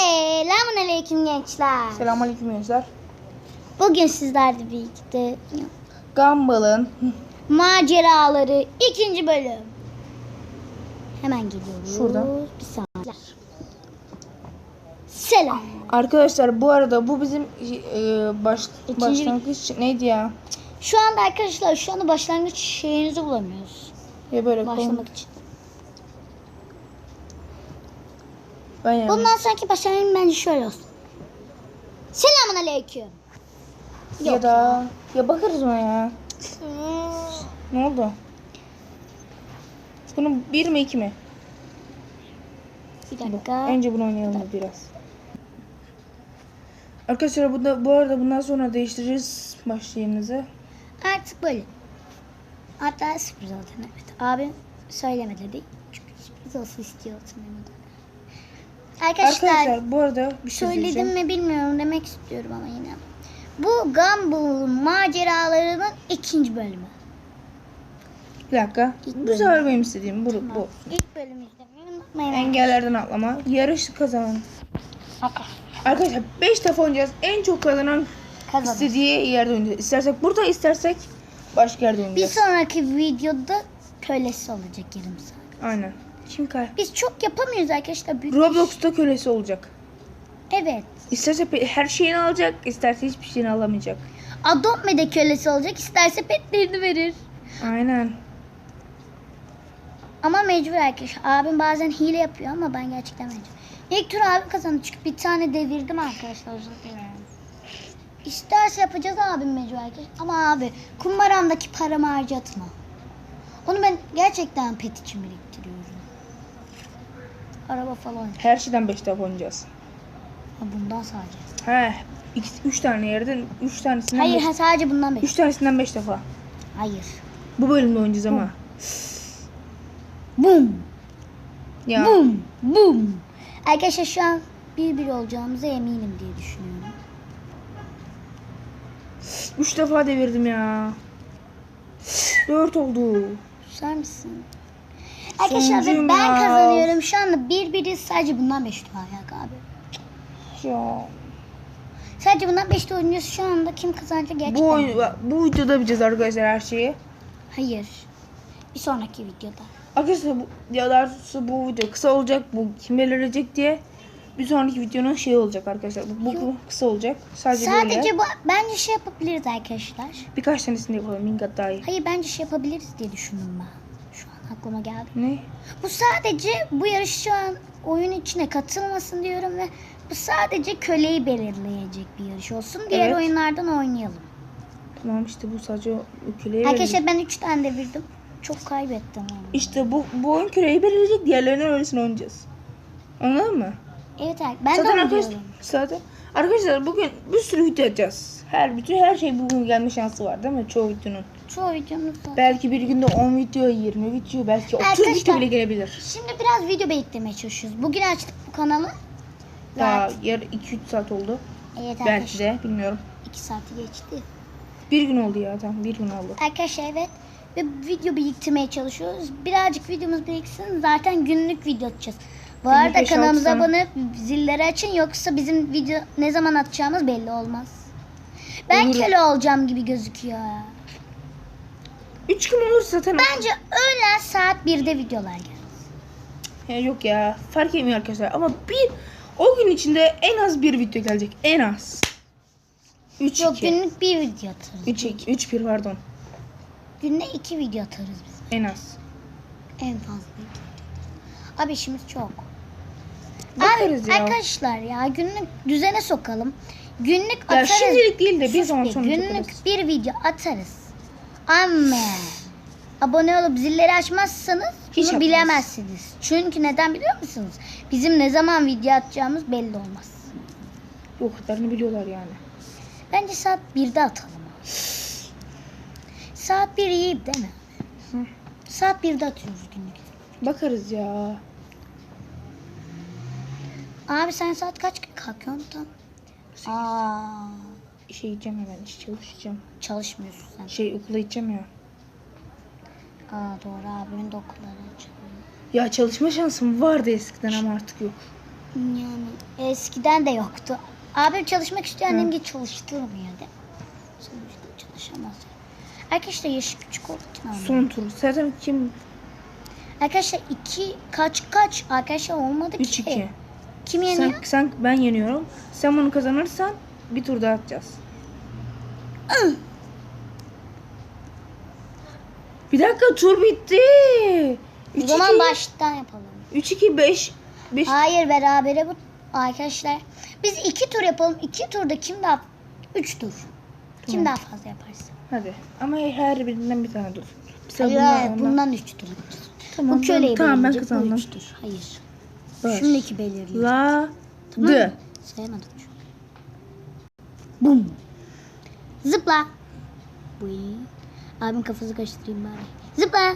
Selamun aleyküm gençler. Selamünaleyküm gençler. Bugün sizlerle birlikte Gumball'ın maceraları ikinci bölüm. Hemen geliyoruz. Şurada. Bir saniye. Selam. arkadaşlar bu arada bu bizim e, baş, İkinci- başlangıç neydi ya? Şu anda arkadaşlar şu anda başlangıç şeyinizi bulamıyoruz. Ya böyle Başlamak için. Yani. Bundan sonraki başlangıç bence şöyle olsun. Selamun aleyküm. ya da ya bakarız ona ya. Ne oldu? Bunun bir mi iki mi? Bir dakika. Önce bunu oynayalım da biraz. Arkadaşlar bu, da, bu arada bundan sonra değiştireceğiz başlığımızı. Artık böyle. Hatta sürpriz oldu evet. Abim söylemedi değil. Çünkü sürpriz olsun istiyor oturmamda. Arkadaşlar, Arkadaşlar bu arada bir şey söyledim mi bilmiyorum demek istiyorum ama yine. Bu Gumball'ın maceralarının ikinci bölümü. Bir dakika. İlk Bu sefer benim istediğim bu. bu. İlk bölümü izlemeyi. Engellerden atlama. Yarış kazanan. Arkadaşlar 5 defa oynayacağız. En çok kazanan Kazanır. istediği yerde oynayacağız. İstersek burada istersek başka yerde Bir oynayacağız. sonraki videoda kölesi olacak yarım saat. Aynen. Kim kay? Biz çok yapamıyoruz arkadaşlar. Büyük Roblox'ta kölesi olacak. Evet. İsterse her şeyini alacak, isterse hiçbir şeyini alamayacak. Adopt kölesi olacak. İsterse petlerini verir. Aynen. Ama mecbur arkadaşlar. Abim bazen hile yapıyor ama ben gerçekten mecbur. İlk tur abim kazandı çünkü bir tane devirdim arkadaşlar. Özür dilerim. İsterse yapacağız abim mecbur arkadaşlar. Ama abi kumbaramdaki paramı harcatma. Onu ben gerçekten pet için biriktiriyorum. Araba falan. Her şeyden 5 defa oynayacağız. Ha, bundan sadece. He. 3 tane yerden 3 tanesinden Hayır beş- ha, sadece bundan beş. üç tanesinden 5 defa. Hayır. Bu bölümde oynayacağız ama. Bum. Ya. Bum. Bum. Arkadaşlar şu an bir bir olacağımıza eminim diye düşünüyorum. 3 defa devirdim ya. 4 oldu. Susar mısın? Arkadaşlar ben kazanıyorum. Şu anda bir biri sadece bundan 5 defa ayak abi. Ya. Sadece bundan 5 de oynuyoruz. Şu anda kim kazanacak gerçekten. Bu, oyun, bu videoda yapacağız arkadaşlar her şeyi. Hayır. Bir sonraki videoda. Arkadaşlar bu, ya doğrusu bu video kısa olacak. Bu kim belirleyecek diye. Bir sonraki videonun şey olacak arkadaşlar. Bu, bu, bu kısa olacak. Sadece, Sadece böyle. bu, bence şey yapabiliriz arkadaşlar. Birkaç tanesini yapalım. Mingat daha iyi. Hayır bence şey yapabiliriz diye düşündüm ben. Aklıma geldi. Ne? Bu sadece bu yarış şu an oyun içine katılmasın diyorum ve bu sadece köleyi belirleyecek bir yarış olsun. Diğer Evet. oyunlardan oynayalım. Tamam işte bu sadece o köleye Arkadaşlar ben 3 tane devirdim. Çok kaybettim onu. İşte bu, bu oyun küreyi belirleyecek. Diğerlerinden öylesine oynayacağız. Anladın mı? Evet abi ben de onu arkadaşlar, diyorum. zaten arkadaşlar bugün bir sürü video atacağız. Her bütün her şey bugün gelme şansı var değil mi? Çoğu videonun. Çoğu videomuzda. Belki bir günde 10 video, 20 video, belki 30 Arkadaşlar- video bile gelebilir. Şimdi biraz video beklemeye çalışıyoruz. Bugün açtık bu kanalı. Daha Zaten- yer 2-3 saat oldu. Evet Belki arkadaşlar. de bilmiyorum. 2 saati geçti. Bir gün oldu ya tamam bir gün oldu. Arkadaşlar evet. Ve video biriktirmeye çalışıyoruz. Birazcık videomuz biriksin. Zaten günlük video atacağız. Bu Günlük arada beş, altı kanalımıza tane. abone olup zilleri açın. Yoksa bizim video ne zaman atacağımız belli olmaz. Ben Olur. köle olacağım gibi gözüküyor. 3 gün olursa zaten Bence öğlen saat 1'de videolar gelir. ya yok ya fark etmiyor arkadaşlar ama bir o gün içinde en az bir video gelecek en az. 3 Yok 2 günlük bir video atarız. 3 2 3 1 pardon Günde iki video atarız biz. en az. En fazla iki. Abi işimiz çok. Bakarız Abi, ya. Arkadaşlar ya günlük düzene sokalım. Günlük Ya atarız. şimdilik değil de bir Sus zaman be, sonra Günlük yaparız. bir video atarız. Ama abone olup zilleri açmazsanız Hiç bunu bilemezsiniz. Çünkü neden biliyor musunuz? Bizim ne zaman video atacağımız belli olmaz. O kadarını biliyorlar yani. Bence saat 1'de atalım. Saat 1 iyi değil mi? Hı. Saat 1'de atıyoruz günlük. Bakarız ya. Abi sen saat kaç kalkıyorsun tam? Aa, İşe gideceğim hemen iş çalışacağım. çalışmıyorsun sen. Şey okula gideceğim ya. Aa doğru abimin de okulları açılıyor. Ya çalışma şansım vardı eskiden ama artık yok. Yani eskiden de yoktu. Abim çalışmak istiyor, annem de çalıştırmıyor de. Sonuçta çalışamaz. Arkadaşlar yaşı küçük olduğu için. Son tur. Zaten kim? Arkadaşlar iki kaç kaç arkadaşlar olmadı ki. 3-2. Kim yeniyor? Sen, sen ben yeniyorum. Sen bunu kazanırsan bir tur daha atacağız. bir dakika tur bitti. O zaman baştan yapalım. 3 2 5 5 Hayır berabere bu arkadaşlar. Biz iki tur yapalım. İki turda kim daha üç tur. Kim daha fazla yaparsa. Hadi. Ama her birinden bir tane dur. Mesela Hayır, bundan, hayır, ondan. bundan üç tur yapacağız. Tamam, bu köleyi tamam, ben belirleyecek, bu kazandım. üç tur. Hayır. Şimdiki belirleyecek. La Tamam mı? dı. Sayamadım çünkü. Bum. Zıpla. Buy. Abim kafası karıştırayım bari. Zıpla.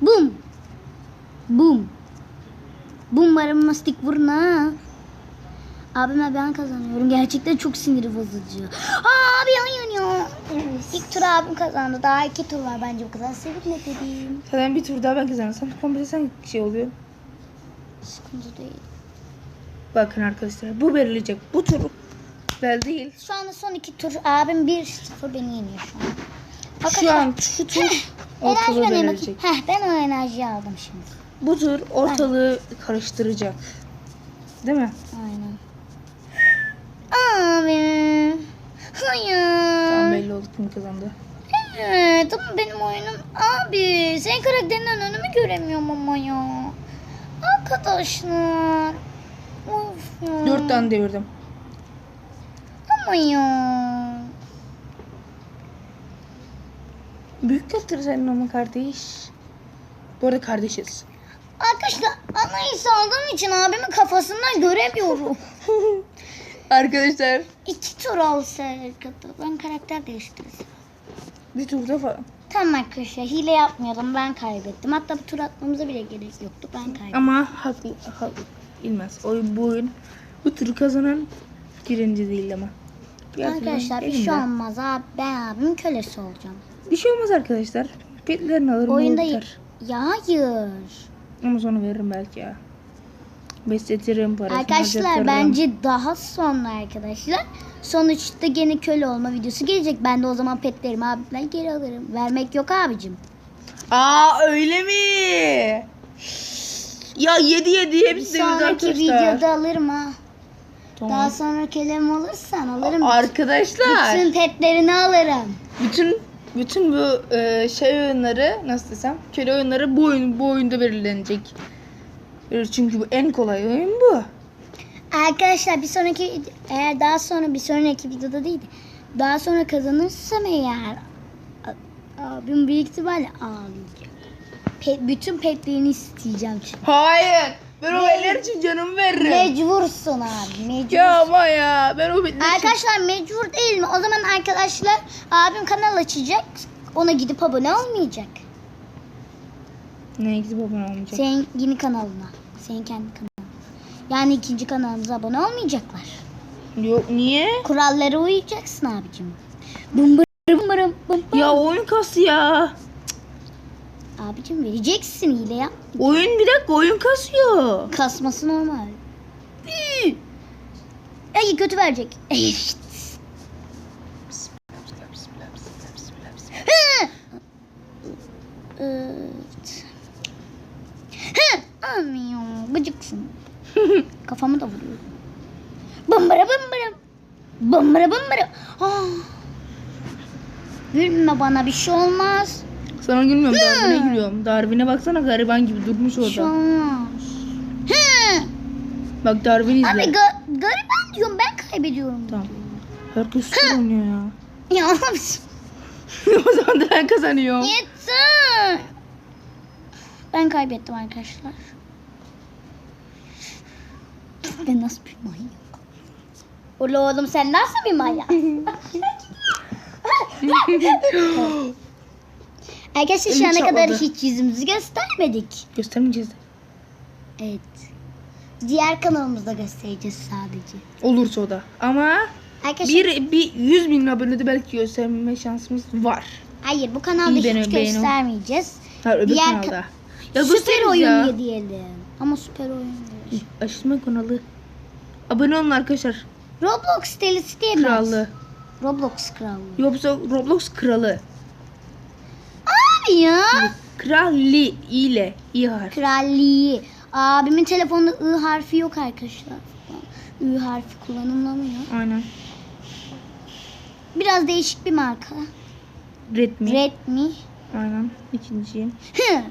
Bum. Bum. Bum barım mastik vurna. Abime ben kazanıyorum. Gerçekten çok sinir bozucu. Abi oyun ya. İlk tur abim kazandı. Daha iki tur var bence bu kadar sevinmedim. Zaten bir tur daha ben kazanırsam komple sen şey oluyor. Sıkıntı değil. Bakın arkadaşlar bu verilecek. Bu tur güzel değil. Şu anda son iki tur abim 1-0 beni yeniyor şu an. Şu an şu tur enerji ortalığı önemli. verilecek. Heh, ben o enerjiyi aldım şimdi. Bu tur ortalığı karıştıracak. Değil mi? Aynen. Abi. Hayır. Tamam belli oldu kim kazandı. Evet ama benim oyunum. Abi senin karakterinden önümü göremiyorum ama ya. Arkadaşlar. Of ya. Dört tane devirdim. Ya. Büyük yaptır senin ama kardeş. Bu arada kardeşiz. Arkadaşlar anayı aldığım için abimin kafasından göremiyorum. Arkadaşlar İki tur olsaydı ben karakter değiştirdim. bir turda falan. Tamam arkadaşlar hile yapmayalım ben kaybettim. Hatta bu tur atmamıza bile gerek yoktu ben kaybettim. Ama haklı, haklı. Bilmez. Oyun bu oyun. Bu turu kazanan birinci değil ama. Arkadaşlar bir şey olmaz abi ben abimin kölesi olacağım. Bir şey olmaz arkadaşlar. Petlerini alırım. Oyunda y- ya hayır. Ama sonra veririm belki ya. Besletirim parasını Arkadaşlar harcatırım. bence daha sonra arkadaşlar. Sonuçta gene köle olma videosu gelecek. Ben de o zaman petlerimi abimden geri alırım. Vermek yok abicim. Aa öyle mi? Ya 7 7 Bir hepsi devirdi sonraki arkadaşlar. videoda alırım ha. Tamam. Daha sonra kölem olursan alırım. Arkadaşlar Bütün petlerini alırım. bütün bütün bu e, şey oyunları nasıl desem köle oyunları bu oyun bu oyunda belirlenecek. Çünkü bu en kolay oyun bu. Arkadaşlar bir sonraki eğer daha sonra bir sonraki videoda değil de daha sonra kazanırsam eğer abim büyük ihtimalle ağlayacak. Pe- bütün petlerini isteyeceğim çünkü. Hayır. Ben o eller için canımı veririm. Mecbursun abi mecbur. ya ama ya ben o eller için... Arkadaşlar mecbur değil mi? O zaman arkadaşlar abim kanal açacak. Ona gidip abone olmayacak. Ne gidip abone olmayacak. Senin yeni kanalına. Senin kendi kanalına. Yani ikinci kanalımıza abone olmayacaklar. Yok niye? Kurallara uyacaksın abicim. Bum bum bırım bum bum. Ya oyun kası ya. Abicim vereceksin hile yap. Oyun bir dakika oyun kasıyor. Kasması normal. Ay kötü verecek. Evet. Hı! Anlıyorum. Gıcıksın. Kafamı da vuruyor. Bımbıra bımbıra. Bımbıra bımbıra. Ah. Gülme bana bir şey olmaz. Sana gülmüyorum Darwin'e gülüyorum. Darwin'e baksana gariban gibi durmuş Bir şey orada. olmaz. Hı! Bak Darwin izle. Abi ga- gariban diyorum ben kaybediyorum. Tamam. Herkes süper oynuyor ya. Ya o zaman da ben kazanıyorum. yeter. Ben kaybettim arkadaşlar. Ben nasıl bir manyak? Ula oğlum sen nasıl bir manyak? Arkadaşlar şu ana kadar çatladı. hiç yüzümüzü göstermedik. Göstermeyeceğiz de. Evet. Diğer kanalımızda göstereceğiz sadece. Olursa o da. Ama Arkadaşlar bir, bir 100 bin abonede belki gösterme şansımız var. hayır bu kanalda İyi hiç beğen- beğeni- göstermeyeceğiz. Ha öbür Diğer kanalda. ka- Ya Süper gösteririz oyun ya. diyelim. Ama süper oyun diyor. Aşırma kanalı. Abone olun arkadaşlar. Roblox delisi diye? Kralı. Roblox kralı. Yoksa Roblox kralı. Ya. Kralli ile i harf. Kralliği. Abimin telefonunda I harfi yok arkadaşlar. I harfi kullanılmıyor. Aynen. Biraz değişik bir marka. Redmi. Redmi. Aynen. İkinci. Hı.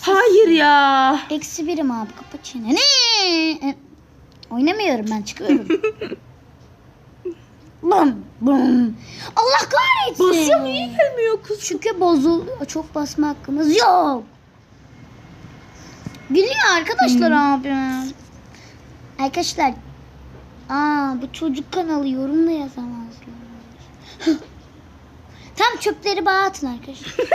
Hayır ya. Eksi birim abi kapa çeneni. Oynamıyorum ben çıkıyorum. bum bum. Allah kahretsin. Basıyor niye gelmiyor kız? Çünkü bozul çok basma hakkımız yok. Gülüyor arkadaşlar abi. Arkadaşlar. Aa bu çocuk kanalı yorum da yazamazlar. Tam çöpleri bana atın arkadaşlar.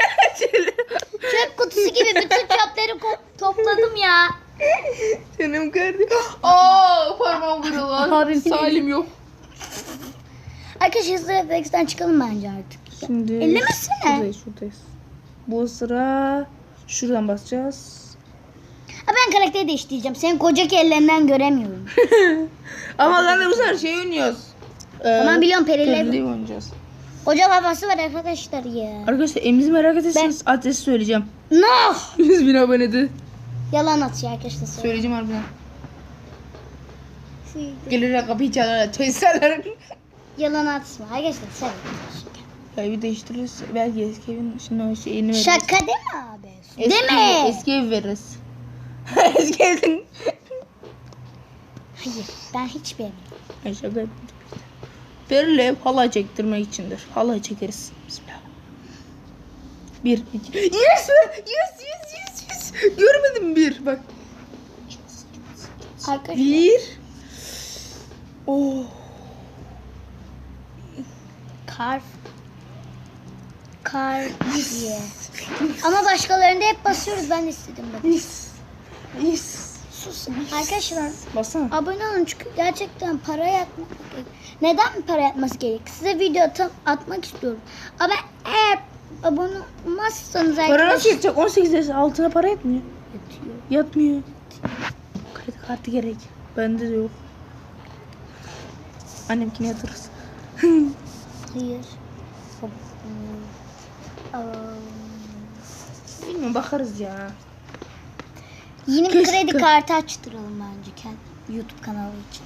Çöp kutusu gibi bütün çöpleri topladım ya. Canım kardeşim. Aa parmağım kırıldı. Salim yok. Arkadaşlar hızlı refleksten çıkalım bence artık. Şimdi Ellemesene. Şuradayız şuradayız. Bu sıra şuradan basacağız. Ha, ben karakteri değiştireceğim. Senin kocaki ellerinden göremiyorum. Ama zaten bu sefer şey oynuyoruz. Ee, Tamam, biliyorum, perileri- perili oynayacağız. Koca babası var arkadaşlar ya. Arkadaşlar evimizi merak ederseniz adresi söyleyeceğim. No! 100 bin abonede. Yalan atıyor arkadaşlar. söyle. Söyleyeceğim harbiden. Gelirler kapıyı çalarlar. Teyzeler. Yalan atma arkadaşlar. Söyle. Ya bir değiştiririz. Belki eski evin şimdi o şeyini veririz. Şaka değil mi abi? Eski, değil mi? Eski ev veririz. eski evin. Hayır ben hiç beğenmedim. Ay şaka yaptım. Perili ev halay çektirmek içindir. Halay çekeriz. Bismillah. Bir, iki. Yes! Yes! Yes! Yes! Yes! Görmedim bir. Bak. Arkadaşlar. Bir. Oh. Kar. Kar diye. Ama başkalarında hep basıyoruz. Ben istedim. Bak. Yes. Yes. Sus. Arkadaşlar Bassana. abone olun çünkü gerçekten para yatmak. Neden para yatması gerek? Size video atam, atmak istiyorum. Ama eğer abone olmazsanız Para nasıl arkadaşlar yatacak? 18 yaş altına para yatmıyor. yatıyor. Yatmıyor. Kredi kartı gerek. Bende de yok. Annemkine yatırırız. Hop. Aa. Bilmiyorum bakarız ya. Yeni bir Keşke. kredi kartı açtıralım bence kendi YouTube kanalı için.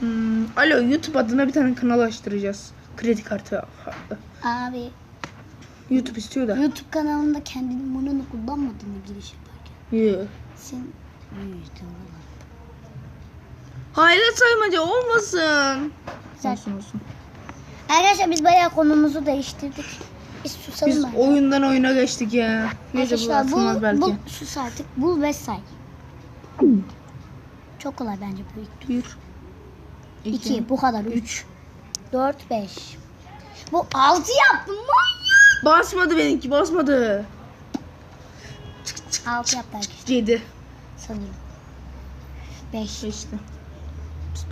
Hmm, alo YouTube adına bir tane kanal açtıracağız. Kredi kartı. Abi YouTube istiyor da. YouTube kanalında kendi numaranı kullanmadın mı giriş yaparken? Yoo. Sen İyi, tamam. Hayret saymaca olmasın. Güzel. Olsun olsun. Arkadaşlar biz bayağı konumuzu değiştirdik. Biz susalım Biz bence. oyundan oyuna geçtik ya. Neyse bu Arkadaşlar atılmaz bul, belki. bul, sus artık. Bul ve say. Çok kolay bence bu ilk. Bir. iki, 2 bu kadar. 3 4 5 Bu 6 yaptım manyak. Basmadı benimki basmadı. 6 yaptı arkadaşlar Yedi. sanırım. 5. Beşti.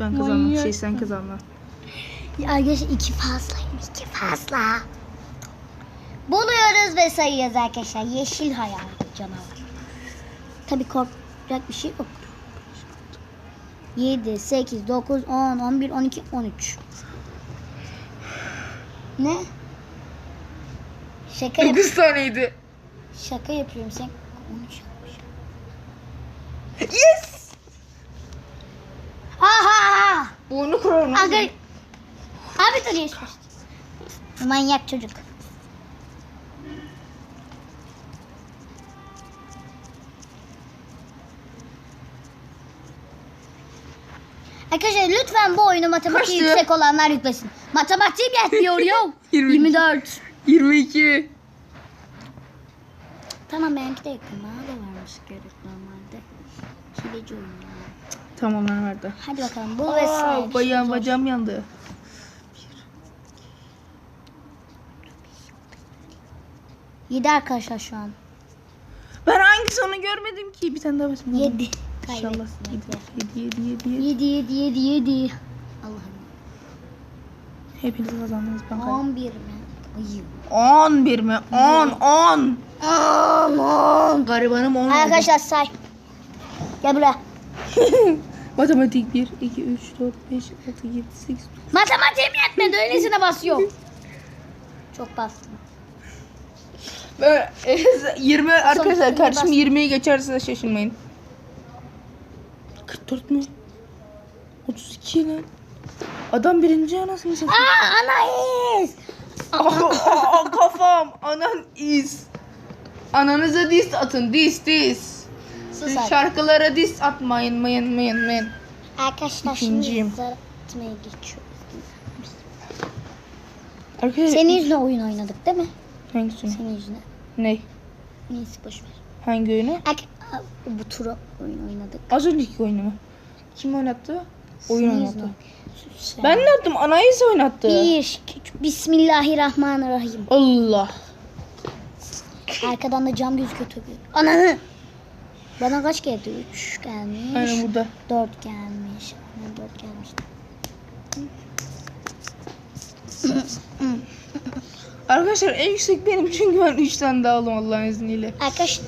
Ben kazandım. Manyak Şey sen kazandın. Arkadaşlar 2 fazlaymış. 2 fazla. Buluyoruz ve sayıyoruz arkadaşlar. Yeşil hayal canavar. Tabii korkacak bir şey yok. 7, 8, 9, 10, 11, 12, 13. Ne? Şaka yap Dokuz taneydi. şaka yapıyorum sen 13 yapmış. Yes! Ha ha ha. Boynu kırarım. Aga. Abi dur yaş başladı. Manyak çocuk. Arkadaşlar lütfen bu oyunu matematiği Kaçtı? yüksek olanlar yüklesin. Matematiğim yetmiyor. Yirmi. 24. 22. Tamam benimki de yakın. Bana da varmış gerek normalde. Hileci oyun ya. Tamam ben verdi. Hadi bakalım bul ve say. Aa, bacağım, bacağım yandı. 7 arkadaşlar şu an. Ben hangisi onu görmedim ki. Bir tane daha basmadım. 7. İnşallah. 7, 7, 7, 7, 7. 7 7 7 7. Allah'ım. Hepiniz kazandınız ben kaybettim. 11 mi? Ayı. 11 mi? 10, 10. Aman. Garibanım 10 oldu. Arkadaşlar say. Gel buraya. Matematik 1, 2, 3, 4, 5, 6, 7, 8. Matematiğim yetmedi. Öylesine basıyorum. Çok bastım. Böyle, e, 20 arkadaşlar bas- 20'yi geçerse şaşırmayın. 44 mü? 32 lan. Adam birinci anasını satıyor. Aa anayız. Aa, kafam. Anan is. Ananıza dis atın. Dis dis. Sus abi. Şarkılara dis atmayın. Mayın mayın mayın. Arkadaşlar İkinciyim. şimdi atmaya geçiyoruz. Arkadaşlar Senin yüzüne oyun oynadık değil mi? Hangisini? Senin yüzüne. Ne? Neyse boş ver. Hangi oyunu? Ak- bu turu oyun oynadık. Az önceki oyunu mu? Kim oynattı? Oyun Senin oynattı. yüzüne. Ben ne yaptım? Anayız oynattı. Bir. Bismillahirrahmanirrahim. Allah. Arkadan da cam gözüküyor tabii. Ananı. Bana kaç geldi? Üç gelmiş. Aynen burada. Dört gelmiş. Aynen dört gelmiş. Arkadaşlar en yüksek benim çünkü ben 3 tane daha aldım Allah'ın izniyle. Arkadaşlar.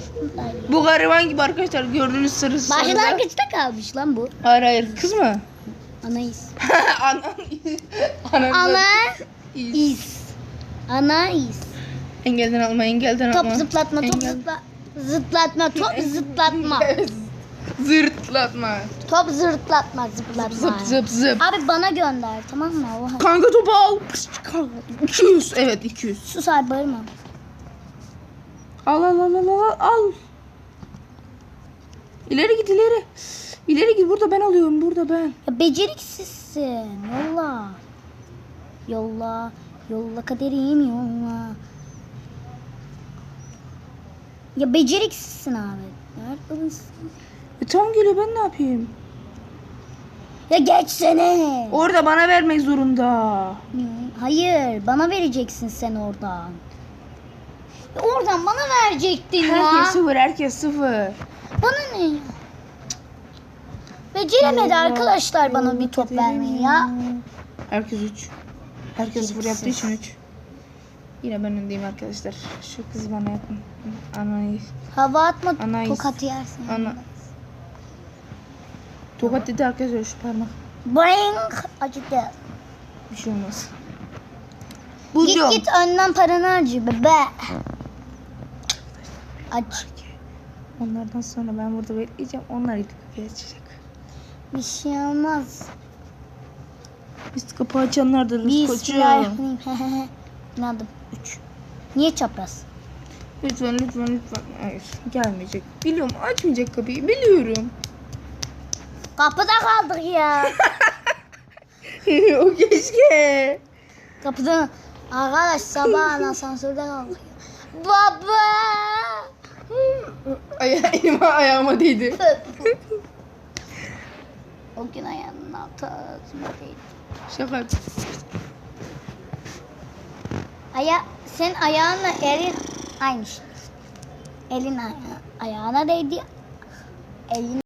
Bu gariban gibi arkadaşlar gördüğünüz sarı sarıda- Başlangıçta kalmış lan bu. Hayır hayır kız mı? Anan Anan Ana is. Ana is. Engelden alma engelden Top alma. zıplatma, top Engel- zıpla. Zıplatma, top zıplatma. Zırtlatma. Top zırtlatma, zıplatma. Zıp zıp zıp. Abi bana gönder tamam mı? Oha. Kanka topu al. Pıs, kanka. 200 evet 200. Sus abi bağırma. Al al al al al al. İleri git ileri. İleri git burada ben alıyorum burada ben. Ya beceriksizsin. Yolla. Yolla. Yolla kaderim yolla. Ya beceriksizsin abi. Nerede mısın? E, tam geliyor ben ne yapayım? Ya geçsene. Orada bana vermek zorunda. Hayır bana vereceksin sen oradan. Ya oradan bana verecektin ya. Herkes sıfır herkes sıfır. Bana ne ya? Beceremedi Allah, arkadaşlar bana bir top vermeyi ya. Herkes 3. Herkes sıfır yaptığı için 3. Yine ben öndeyim arkadaşlar. Şu kız bana yakın. Anayı. Hava atma Anayız. tokat yersin. Ana. Tokat dedi arkadaşlar şu parmak. Boing acıdı. Bir şey olmaz. Git Buldum. git önden paranı harcı bebe. Aç. Onlardan sonra ben burada bekleyeceğim. Onlar gidip kapıyı açacak. Bir şey olmaz. Biz kapı açanlardanız koçum. Bismillahirrahmanirrahim. İnadım. Üç. Niye çapraz? Lütfen lütfen lütfen. Hayır gelmeyecek. Biliyorum açmayacak kapıyı. Biliyorum. Kapıda kaldık ya. o keşke. Kapıda. Arkadaş sabah asansörde kaldık. Baba. Aya elime ayağıma değdi. o gün ayağının altı ağzıma değdi. Şaka. Aya, sen ayağınla elin aynı şey. Elin aya- ayağına değdi. Elin